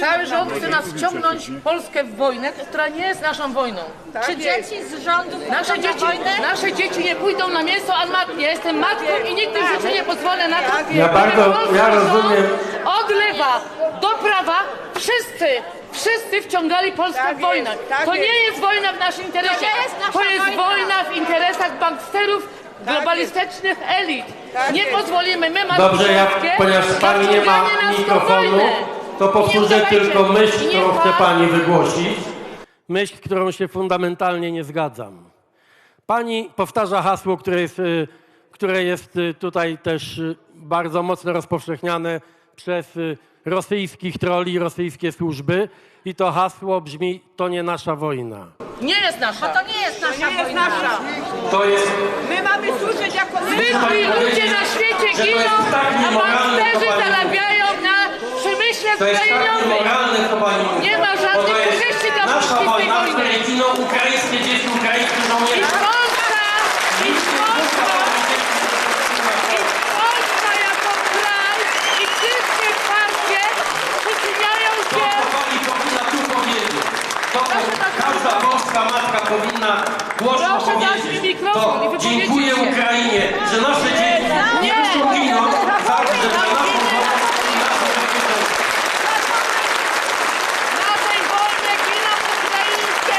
Cały na rząd chce nas wciągnąć Polskę w wojnę, która nie jest naszą wojną. Tak Czy jest. dzieci z rządu Nasze pójdą na dzieci, wojnę? nasze dzieci nie pójdą na mięso armatnie. Ja jestem matką i nigdy w życiu nie pozwolę na to, Tak żeby jest. Ja bardzo- polski ja rząd rozumiem. Od lewa do prawa wszyscy, wszyscy wciągali Polskę Tak w wojnę. jest, tak to nie jest. jest wojna w naszym interesie. To jest To jest wojna. wojna w interesach banksterów, Tak globalistycznych elit. Tak nie jest. pozwolimy, my mamy Dobrze, ja, ponieważ na pani nie ma mikrofonu, wojnę. To udawajcie. tylko myśl, którą chce pan- pani wygłosić. Myśl, którą się fundamentalnie nie zgadzam. Pani powtarza hasło, które jest, y, które jest y, tutaj też y, bardzo mocno rozpowszechniane przez rosyjskich troli i rosyjskie służby. I to hasło brzmi, to nie nasza wojna. Nie jest nasza. To nie jest To nasza nie jest wojna. nasza. To jest My mamy służyć jako Zwykli ludzie na świecie że to giną, jest tak a niemoralne, banksterzy co pani zarabiają na To jest tak niemoralne, co pani mówi. Nie ma żadnych to korzyści dla Nasza wojna, w której giną ukraińskie dzieci, ukraińscy I żołnierze. Polska, i Polska, i Polska jako kraj i wszystkie partie przyczyniają To, się co pani powinna tu powiedzieć. To, co każda polska matka powinna głośno Proszę dać mi mikrofon i To wypowiedzieć dziękuję. Ukrainie, że nasze dzieci nie Nie. muszą ginąć za to, że na naszą wolność i nasze bezpieczeństwo. na tej wojnie giną ukraińskie,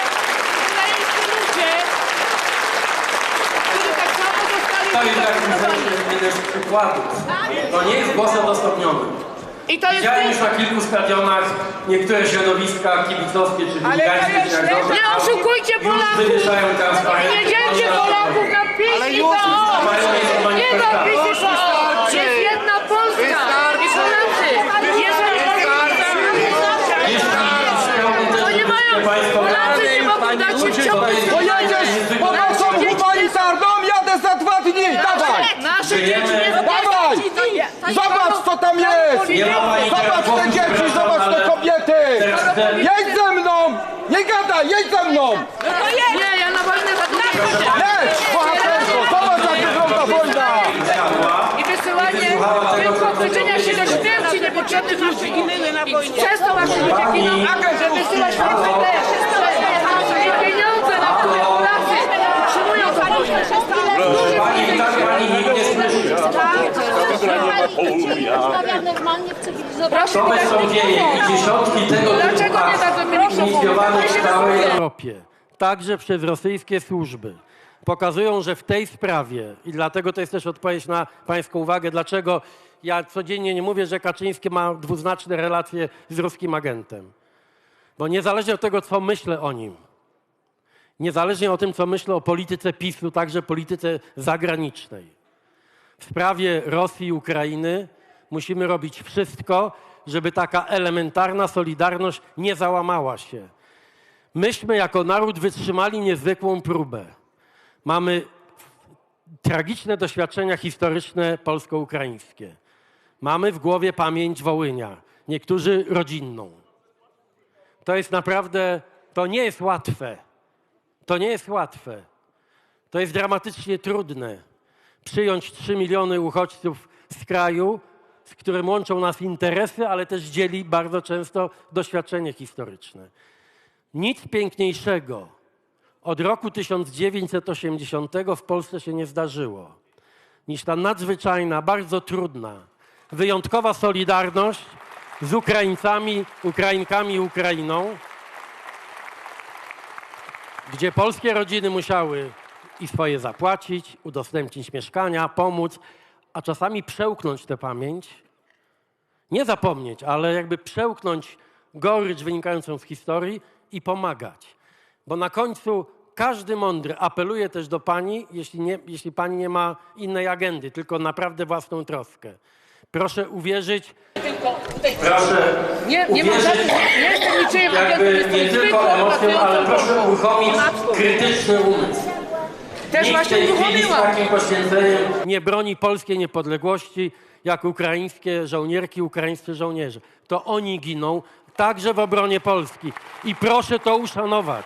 ukraińscy ludzie, którzy tak samo zostali To jest taki z przykładów. To nie jest głos odosobniony. I to jest Widziałem już na kilku stadionach niektóre środowiska kibicowskie czy Ale to jest czy jak dobrze, Nie oszukujcie już Polaków! wywieszają transparenty. Nie dzielcie Polaków na PiS i PO! Nie na PiS i PO! Jest jedna Polska! I Polacy! Jeżeli to nie mają... Polacy nie mogą dać się wciągnąć To jedziesz pomocą humanitarną, jadę za dwa dni, dawaj! Nasze dzieci nie Dawaj! Zobacz co tam jest! Zobacz te dzieci, zobacz te kobiety! Jedź ze mną! Nie gadaj, jedź ze mną! Nie, ja na za chodzę. Jedź! Bohatersko, zobacz jak wygląda wojna! I wysyłanie przyczynia się do śmierci niepotrzebnych ludzi. I przez to właśnie ludzie giną, że wysyła się I pieniądze na które Polacy utrzymują tę wojnę. Pani tak pani nikt nie słyszy. Rozmawia normalnie w cywilizowanym To bez są dzieje i dziesiątki tego typu Dlaczego nie inicjowanych To się w całej. Europie, także przez rosyjskie służby, pokazują, że w tej sprawie, i dlatego to jest też odpowiedź na pańską uwagę, dlaczego ja codziennie nie mówię, że Kaczyński ma dwuznaczne relacje z ruskim agentem. Bo niezależnie od tego, co myślę o nim, niezależnie o tym, co myślę o polityce PiSu, także polityce zagranicznej, w sprawie Rosji i Ukrainy musimy robić wszystko, żeby taka elementarna solidarność nie załamała się. Myśmy jako naród wytrzymali niezwykłą próbę. Mamy tragiczne doświadczenia historyczne polsko-ukraińskie. Mamy w głowie pamięć Wołynia, niektórzy rodzinną. To jest naprawdę, to nie jest łatwe. To nie jest łatwe. To jest dramatycznie trudne. Przyjąć 3 miliony uchodźców z kraju, z którym łączą nas interesy, ale też dzieli bardzo często doświadczenie historyczne. Nic piękniejszego od roku 1980 w Polsce się nie zdarzyło niż ta nadzwyczajna, bardzo trudna, wyjątkowa solidarność z Ukraińcami, Ukrainkami i Ukrainą, gdzie polskie rodziny musiały i swoje zapłacić, udostępnić mieszkania, pomóc, a czasami przełknąć tę pamięć, nie zapomnieć, ale jakby przełknąć gorycz wynikającą z historii i pomagać. Bo na końcu każdy mądry apeluje też do pani, jeśli, nie, jeśli pani nie ma innej agendy, tylko naprawdę własną troskę. Proszę uwierzyć, Tylko tutaj proszę Nie, nie uwierzyć, żadnych, nie jestem agentem, jakby nie tylko emocją, ale proszę uruchomić krytyczny umysł. Też właśnie uruchomiłam. takim poświęceniem nie broni polskiej niepodległości jak ukraińskie żołnierki, ukraińscy żołnierze. To oni giną także w obronie Polski. I proszę to uszanować.